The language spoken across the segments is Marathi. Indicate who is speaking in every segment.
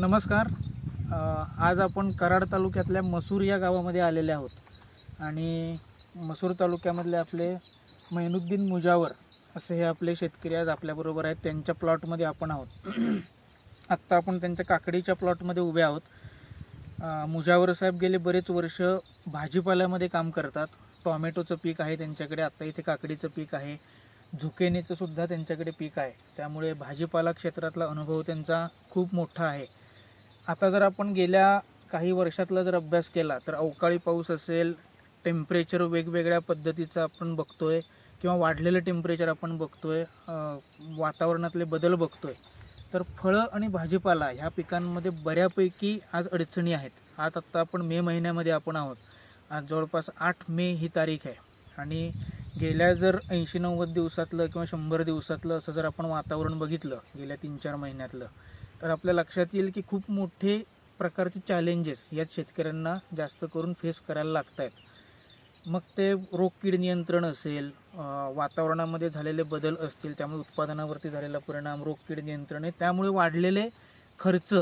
Speaker 1: नमस्कार. आज आपण कराड तालुक्यातल्या मसूर या गावामध्ये आलेले आहोत. आणि मसूर तालुक्यामधले आपले मैनुद्दीन मुजावर असे हे आपले शेतकरी आज आपल्याबरोबर आहेत. त्यांच्या प्लॉटमध्ये आपण आहोत. आत्ता आपण त्यांच्या काकडीच्या प्लॉटमध्ये उभे आहोत. मुजावर साहेब गेले बरेच वर्ष भाजीपाल्यामध्ये काम करतात. टॉमॅटोचं पीक आहे त्यांच्याकडे आत्ता इथे काकडीचं पीक आहे. झुकेनीचं सुद्धा त्यांच्याकडे पीक आहे. त्यामुळे भाजीपाला क्षेत्रातला अनुभव त्यांचा खूप मोठा आहे. आता जर आपण गेल्या काही वर्षातला जर अभ्यास केला तर अवकाळी पाऊस असेल टेम्परेचर वेगवेगळ्या पद्धतीचं आपण बघतोय किंवा वाढलेलं टेम्परेचर आपण बघतोय वातावरणातले बदल बघतोय तर फळं आणि भाजीपाला ह्या पिकांमध्ये बऱ्यापैकी आज अडचणी आहेत. आज आत्ता आपण मे महिन्यामध्ये आपण आहोत. आज जवळपास आठ मे ही तारीख आहे. आणि गेल्या जर ऐंशी नव्वद दिवसातलं किंवा शंभर दिवसातलं असं जर आपण वातावरण बघितलं गेल्या तीन चार महिन्यातलं तर आपल्या लक्षात येईल की खूप मोठे प्रकारचे चॅलेंजेस यात शेतकऱ्यांना जास्त करून फेस करायला लागत आहेत मग ते रोग कीड नियंत्रण असेल वातावरणामध्ये झालेले बदल असतील त्यामुळे उत्पादनावरती झालेला परिणाम रोग कीड नियंत्रण आहे त्यामुळे वाढलेले खर्च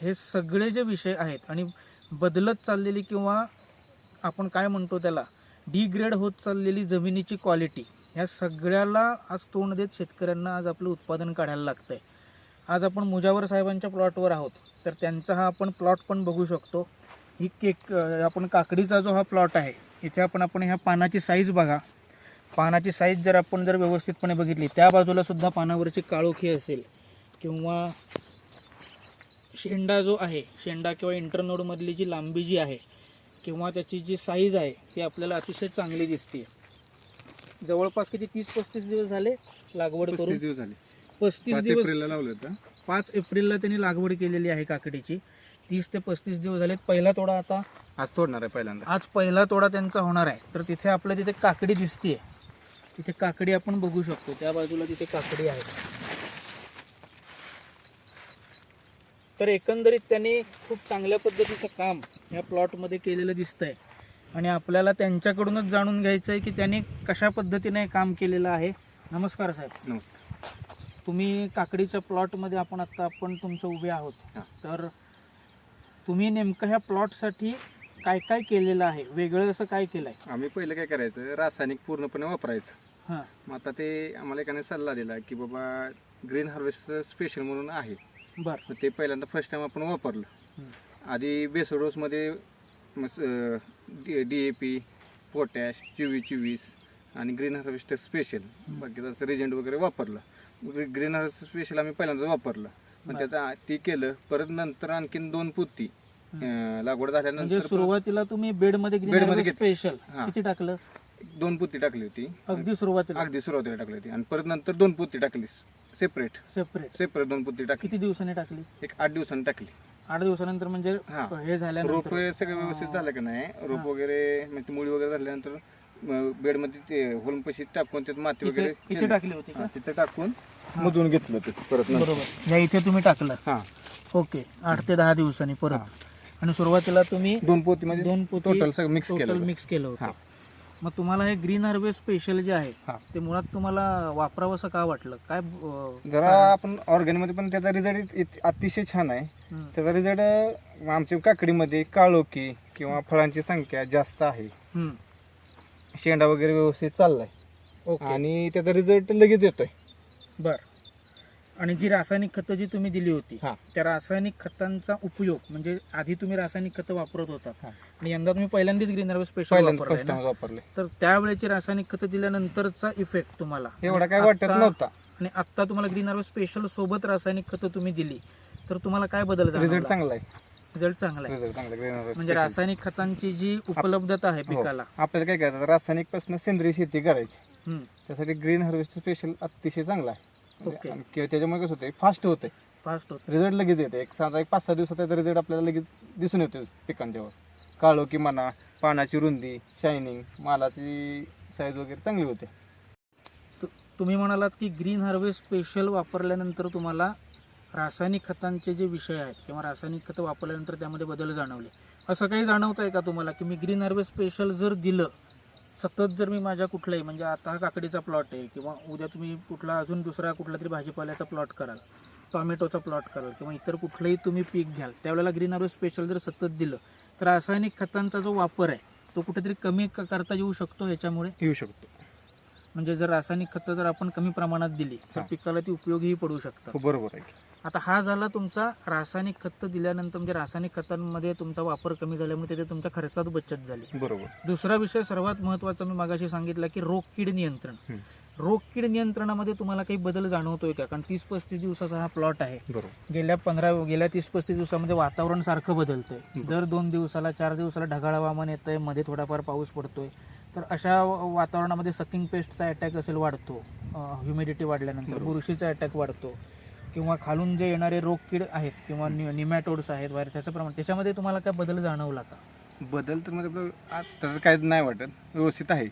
Speaker 1: हे सगळे जे विषय आहेत आणि बदलत चाललेली किंवा आपण काय म्हणतो त्याला डिग्रेड होत चाललेली जमिनीची क्वालिटी ह्या सगळ्याला आज तोंड देत शेतकऱ्यांना आज आपलं उत्पादन काढायला लागतं आहे आज आपण मुजावर साहेबांच्या प्लॉटवर आहोत. तर त्यांचा हा आपण प्लॉट पण बघू शकतो. ही केक आपण काकडीचा जो हा प्लॉट आहे इथे आपण आपण ह्या पानाची साईज बघा. पानाची साईज जर आपण जर व्यवस्थितपणे बघितली त्या बाजूला सुद्धा पानावरची काळोखी असेल किंवा शेंडा जो आहे शेंडा किंवा इंटरनोडमधली जी लांबी जी आहे किंवा त्याची जी साईज आहे ती आपल्याला अतिशय चांगली दिसते जवळपास किती तीस पस्तीस दिवस झाले लागवड करून?
Speaker 2: पस्तीस दिवस झाले.
Speaker 1: पस्तीस
Speaker 2: पाच
Speaker 1: दिवस
Speaker 2: एप्रिलला लावलं होतं
Speaker 1: पाच एप्रिलला त्यांनी लागवड केलेली आहे काकडीची. तीस ते पस्तीस दिवस झालेत. पहिला तोडा आता
Speaker 2: आज तोडणार आहे पहिल्यांदा.
Speaker 1: आज पहिला तोडा त्यांचा होणार आहे. तर तिथे आपल्या तिथे काकडी दिसतीये. तिथे काकडी आपण बघू शकतो. त्या बाजूला तिथे काकडी आहे. तर एकंदरीत त्यांनी खूप चांगल्या पद्धतीचं काम या प्लॉटमध्ये केलेलं दिसतंय. आणि आपल्याला त्यांच्याकडूनच जाणून घ्यायचं आहे की त्यांनी कशा पद्धतीने काम केलेलं आहे. नमस्कार साहेब.
Speaker 2: नमस्कार.
Speaker 1: तुम्ही काकडीच्या प्लॉटमध्ये आपण आता आपण तुमचं उभे आहोत. तर तुम्ही नेमकं ह्या प्लॉटसाठी काय काय केलेलं आहे? वेगळं असं काय केलं आहे
Speaker 2: आम्ही पहिलं काय करायचं रासायनिक पूर्णपणे वापरायचं.
Speaker 1: हां.
Speaker 2: मग आता ते आम्हाला एकाने सल्ला दिला की बाबा ग्रीन हार्वेस्ट स्पेशल म्हणून आहे.
Speaker 1: बरं.
Speaker 2: मग ते पहिल्यांदा फर्स्ट टाइम आपण वापरलं. आधी बेसोडोसमध्ये डी ए पी पोटॅश चोवीस चोवीस आणि ग्रीन हार्वेस्ट स्पेशल बाकी तसं रिजंट वगैरे वापरलं. ग्रीन हार्वेस्ट स्पेशल आम्ही पहिल्यांदा वापरलं. पण. त्याचा ती केलं परत नंतर आणखीन दोन पुत्ती अं, लागवड
Speaker 1: म्हणजे
Speaker 2: झाल्यानंतर
Speaker 1: सुरुवातीला तुम्ही बेडमध्ये
Speaker 2: बेडमध्ये घेत-
Speaker 1: स्पेशल
Speaker 2: हां.
Speaker 1: किती टाकलं?
Speaker 2: दोन पुत्ती टाकली होती.
Speaker 1: अगदी सुरुवातीला.
Speaker 2: अगदी सुरुवातीला टाकली होती. आणि परत नंतर दोन पुत्ती टाकली. सेपरेट
Speaker 1: सेपरेट
Speaker 2: सेपरेट दोन पुत्ती टाकली.
Speaker 1: किती दिवसांनी टाकली?
Speaker 2: एक आठ दिवसांनी टाकली.
Speaker 1: आठ दिवसानंतर म्हणजे
Speaker 2: हा.
Speaker 1: हे
Speaker 2: रोप
Speaker 1: झाल्यानंतर
Speaker 2: सगळं व्यवस्थित झालं का नाही? रोप. वगैरे म्हणजे मुळी वगैरे झाल्यानंतर बेडमध्ये ते होल पशी टाकून त्यात माती
Speaker 1: इथे
Speaker 2: वगैरे
Speaker 1: इथे
Speaker 2: केली.
Speaker 1: टाकली होती
Speaker 2: हा,
Speaker 1: का
Speaker 2: तिथं टाकून. मजून घेतलं ते परत नंतर.
Speaker 1: बरोबर या इथे तुम्ही टाकलं
Speaker 2: हा
Speaker 1: ओके आठ ते दहा दिवसांनी. परत आणि सुरुवातीला तुम्ही
Speaker 2: दोन पोती म्हणजे
Speaker 1: दोन पोती
Speaker 2: टोटल सगळं मिक्स
Speaker 1: टोटल
Speaker 2: केलं
Speaker 1: मिक्स केलं. होतं मग तुम्हाला हे ग्रीन हार्वेस्ट स्पेशल जे आहे
Speaker 2: हा.
Speaker 1: ते मुळात तुम्हाला वापरावंसं का वाटलं काय अं,
Speaker 2: जरा आपण ऑर्गॅनिकमध्ये पण त्याचा रिझल्ट अतिशय छान आहे
Speaker 1: हं,
Speaker 2: त्याचा रिझल्ट आमच्या काकडीमध्ये काळोखी किंवा फळांची संख्या जास्त आहे
Speaker 1: हं.
Speaker 2: शेंडा वगैरे व्यवस्थित चाललाय.
Speaker 1: ओके.
Speaker 2: आणि त्याचा रिझल्ट लगेच येतोय.
Speaker 1: बर. आणि जी रासायनिक खतं जी तुम्ही दिली होती
Speaker 2: हा.
Speaker 1: त्या रासायनिक खतांचा उपयोग म्हणजे आधी तुम्ही रासायनिक खतं वापरत होता.
Speaker 2: हा.
Speaker 1: आणि यंदा तुम्ही पहिल्यांदाच ग्रीन हार्वेस्ट स्पेशल
Speaker 2: पहिल्यांदा
Speaker 1: वापरलाय
Speaker 2: फर्स्ट
Speaker 1: ना?
Speaker 2: टाइम वापरले
Speaker 1: तर त्यावेळेची रासायनिक खतं दिल्यानंतरचा इफेक्ट तुम्हाला?
Speaker 2: एवढा काय वाटत
Speaker 1: आत्ता-
Speaker 2: नव्हता.
Speaker 1: आणि आता तुम्हाला ग्रीन हार्वेस्ट स्पेशल सोबत रासायनिक खतं तुम्ही दिली तर तुम्हाला काय बदल
Speaker 2: रिझल्ट
Speaker 1: झाला
Speaker 2: चांगला आहे.
Speaker 1: रिझल्ट चांगला आहे.
Speaker 2: चांगला green
Speaker 1: म्हणजे. रासायनिक खतांची जी उपलब्धता आहे
Speaker 2: हो.
Speaker 1: पिकाला.
Speaker 2: आपल्याला काय करायचं रासायनिकपासून सेंद्रिय शेती करायची. त्यासाठी ग्रीन हार्वेस्ट स्पेशल अतिशय चांगला आहे. म्हणजे
Speaker 1: ओके.
Speaker 2: त्याच्यामुळे कसं होतं फास्ट होतंय.
Speaker 1: फास्ट होत
Speaker 2: रिझल्ट लगेच येते. एक साधा एक पाच सहा दिवसात त्याचा रिझल्ट आपल्याला लगेच दिसून येतो पिकांच्यावर. काळोखी म्हणा पानाची रुंदी शायनिंग मालाची साईज वगैरे चांगली होते.
Speaker 1: तुम्ही म्हणालात की ग्रीन हार्वेस्ट स्पेशल वापरल्यानंतर तुम्हाला रासायनिक खतांचे जे विषय आहेत किंवा रासायनिक खतं वापरल्यानंतर त्यामध्ये बदल जाणवले असं काही जाणवत आहे का तुम्हाला की मी ग्रीन हार्वेस्ट स्पेशल जर दिलं सतत जर मी माझ्या कुठलाही म्हणजे आता हा काकडीचा प्लॉट आहे किंवा उद्या तुम्ही कुठला अजून दुसरा कुठला तरी भाजीपाल्याचा प्लॉट कराल टॉमॅटोचा प्लॉट कराल किंवा इतर कुठलंही तुम्ही पीक घ्याल त्यावेळेला ग्रीन हार्वेस्ट स्पेशल जर सतत दिलं तर रासायनिक खतांचा जो वापर आहे तो कुठेतरी कमी करता येऊ शकतो याच्यामुळे?
Speaker 2: येऊ शकतो.
Speaker 1: म्हणजे जर रासायनिक खतं जर आपण कमी प्रमाणात दिली तर. पिकाला ती उपयोगीही पडू शकतात.
Speaker 2: हो बरोबर आहे.
Speaker 1: आता हा झाला तुमचा रासायनिक खतं दिल्यानंतर म्हणजे रासायनिक खतांमध्ये तुमचा वापर कमी झाल्यामुळे तिथे तुमच्या खर्चात बचत झाली.
Speaker 2: बरोबर.
Speaker 1: दुसरा विषय सर्वात महत्त्वाचा मी मागाशी सांगितला की रोग कीड नियंत्रण. रोग कीड नियंत्रणामध्ये तुम्हाला काही बदल जाणवतोय का? कारण तीस पस्तीस दिवसाचा हा प्लॉट आहे. गेल्या पंधरा गेल्या तीस पस्तीस दिवसामध्ये वातावरण सारखं बदलतंय. दर दोन दिवसाला चार दिवसाला ढगाळ हवामान येतंयमध्ये थोडाफार पाऊस पडतोय. तर अशा वातावरणामध्ये सकिंग पेस्टचा अटॅक असेल वाढतो. ह्युमिडिटी वाढल्यानंतर. बुरशीचा अटॅक वाढतो. किंवा खालून जे येणारे रोग कीड आहेत किंवा निमॅटोड्स आहेत बाहेर त्याचं प्रमाण त्याच्यामध्ये तुम्हाला काय बदल जाणवला का?
Speaker 2: बदल तर म्हणजे आपलं आता तर काय नाही वाटत. व्यवस्थित आहे.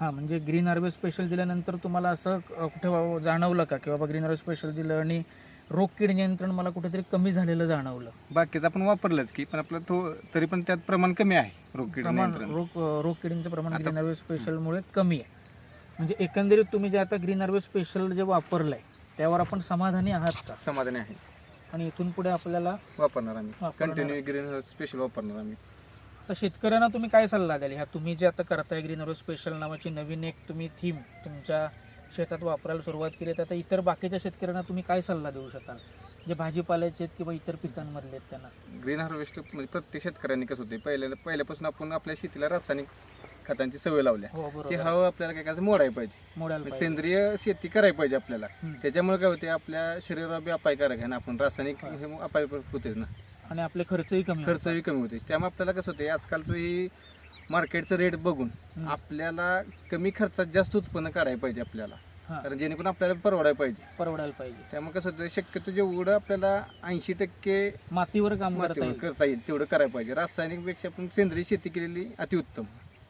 Speaker 1: हां म्हणजे ग्रीन हार्वेस्ट स्पेशल दिल्यानंतर तुम्हाला असं कुठे वा- जाणवलं का? की बाबा ग्रीन हार्वेस्ट स्पेशल दिलं आणि रोग कीड नियंत्रण मला कुठेतरी कमी झालेलं जाणवलं.
Speaker 2: बाकीचं आपण वापरलंच की पण आपलं तो तरी पण त्यात प्रमाण कमी आहे रोगकीड
Speaker 1: प्रमाण
Speaker 2: नियंत्रण.
Speaker 1: रोग अ, रोग किडींचं प्रमाण
Speaker 2: आता-
Speaker 1: ग्रीन हार्वेस्ट स्पेशलमुळे कमी आहे. म्हणजे एकंदरीत तुम्ही जे आता ग्रीन हार्वेस्ट स्पेशल जे वापरलंय त्यावर आपण समाधानी आहात का?
Speaker 2: समाधानी आहे.
Speaker 1: आणि इथून पुढे आपल्याला
Speaker 2: वापरणार आम्ही.
Speaker 1: वापरणार.
Speaker 2: कंटिन्यू ग्रीन स्पेशल वापरणार आम्ही.
Speaker 1: आता शेतकऱ्यांना तुम्ही काय सल्ला द्याल? ह्या तुम्ही जे आता करताय ग्रीन हार्वेस्ट स्पेशल नावाची नवीन एक तुम्ही थीम तुमच्या शेतात वापरायला सुरुवात केली तर आता इतर बाकीच्या शेतकऱ्यांना तुम्ही काय सल्ला देऊ शकाल? जे भाजीपाल्याचे आहेत किंवा इतर पिकांमधले आहेत त्यांना.
Speaker 2: ग्रीन हार्वेस्ट म्हणजे प्रत्येक शेतकऱ्यांनी कसं होते पहिल्या पहिल्यापासून आपण आपल्या शेतीला रासायनिक खतांची सवय लावल्या.
Speaker 1: हो
Speaker 2: ती हवं आपल्याला काय करायचं? मोडायला पाहिजे.
Speaker 1: मोडायला पाहिजे.
Speaker 2: सेंद्रिय शेती करायला पाहिजे आपल्याला. त्याच्यामुळे काय होते आपल्या शरीराला बी अपायकारक आहे ना आपण. रासायनिक
Speaker 1: हा.
Speaker 2: हे अपायकारक होतेच ना.
Speaker 1: आणि आपले खर्चही कमी.
Speaker 2: खर्चही कमी होते त्यामुळे आपल्याला कसं होते आजकालचं ही मार्केटचं रेट बघून. आपल्याला कमी खर्चात जास्त उत्पन्न काढायला पाहिजे आपल्याला. कारण जेणेकरून आपल्याला परवडायला पाहिजे.
Speaker 1: परवडायला पाहिजे.
Speaker 2: त्यामुळे कसं होतं शक्यतो जेवढं आपल्याला ऐंशी टक्के
Speaker 1: मातीवर काम करता
Speaker 2: मातीवर
Speaker 1: येईल.
Speaker 2: करता येईल तेवढं करायला पाहिजे. रासायनिकपेक्षा आपण सेंद्रिय शेती केलेली अतिउत्तम.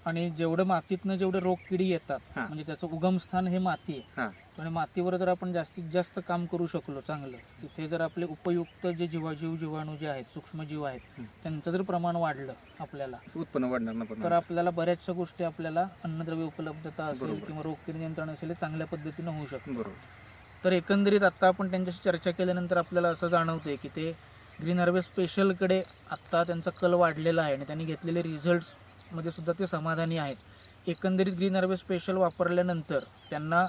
Speaker 1: आणि जेवढं मातीतनं जेवढे रोग किडी येतात
Speaker 2: हा.
Speaker 1: म्हणजे त्याचं उगमस्थान हे माती आहे
Speaker 2: हा
Speaker 1: आणि मातीवर जर आपण जास्तीत जास्त काम करू शकलो चांगलं तिथे जर आपले उपयुक्त जे जीवाजीव जीवाणू जे आहेत सूक्ष्मजीव आहेत
Speaker 2: हं.
Speaker 1: त्यांचं जर प्रमाण वाढलं आपल्याला
Speaker 2: उत्पन्न वाढणार ना पण
Speaker 1: तर आपल्याला बऱ्याचशा गोष्टी आपल्याला अन्नद्रव्य उपलब्धता असेल
Speaker 2: बरोबर.
Speaker 1: किंवा रोग किडी नियंत्रण असेल हे चांगल्या पद्धतीनं होऊ शकतं
Speaker 2: बरोबर
Speaker 1: तर एकंदरीत आत्ता आपण त्यांच्याशी चर्चा केल्यानंतर आपल्याला असं जाणवतंय की ते ग्रीन हार्वेस्ट स्पेशलकडे आत्ता त्यांचा कल वाढलेला आहे आणि त्यांनी घेतलेले मध्ये सुद्धा ते समाधानी आहेत. एकंदरीत ग्रीन हार्वेस्ट स्पेशल वापरल्यानंतर त्यांना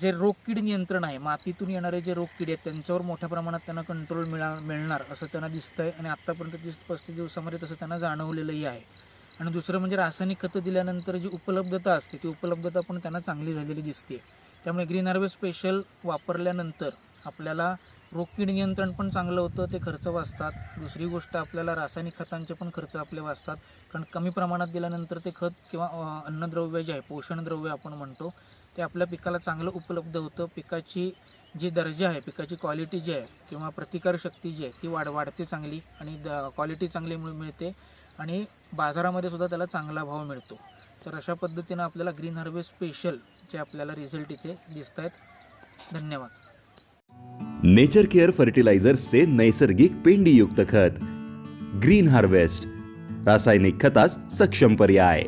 Speaker 1: जे रोगकीड नियंत्रण आहे मातीतून येणारे जे रोगकीड आहेत त्यांच्यावर मोठ्या प्रमाणात त्यांना कंट्रोल मिळा मिळणार असं त्यांना दिसतंय आणि आत्तापर्यंत तीस पस्तीस दिवसामध्ये तसं त्यांना जाणवलेलंही आहे. आणि दुसरं म्हणजे रासायनिक खतं दिल्यानंतर जी उपलब्धता असते ती उपलब्धता पण त्यांना चांगली झालेली दिसते. त्यामुळे ग्रीन हार्वे स्पेशल वापरल्यानंतर आपल्याला रोगकीड नियंत्रण पण चांगलं होतं ते खर्च वाचतात. दुसरी गोष्ट आपल्याला रासायनिक खतांचे पण खर्च आपले वाचतात. कारण कमी प्रमाणात दिल्यानंतर ते खत किंवा अन्नद्रव्य जे आहे पोषणद्रव्य आपण म्हणतो ते आपल्या पिकाला चांगलं उपलब्ध होतं. पिकाची जी दर्जा आहे पिकाची क्वालिटी जी आहे किंवा प्रतिकारशक्ती जी आहे ती वाढ वाढते चांगली आणि द क्वालिटी चांगली मिळते आणि बाजारामध्ये सुद्धा त्याला चांगला भाव मिळतो. तर अशा पद्धतीनं आपल्याला ग्रीन हार्वेस्ट स्पेशल जे आपल्याला रिझल्ट इथे दिसत आहेत धन्यवाद
Speaker 3: नेचर केअर फर्टिलायझर्सचे नैसर्गिक पेंडीयुक्त खत. ग्रीन हार्वेस्ट रासायनिक खतास सक्षम पर्याय.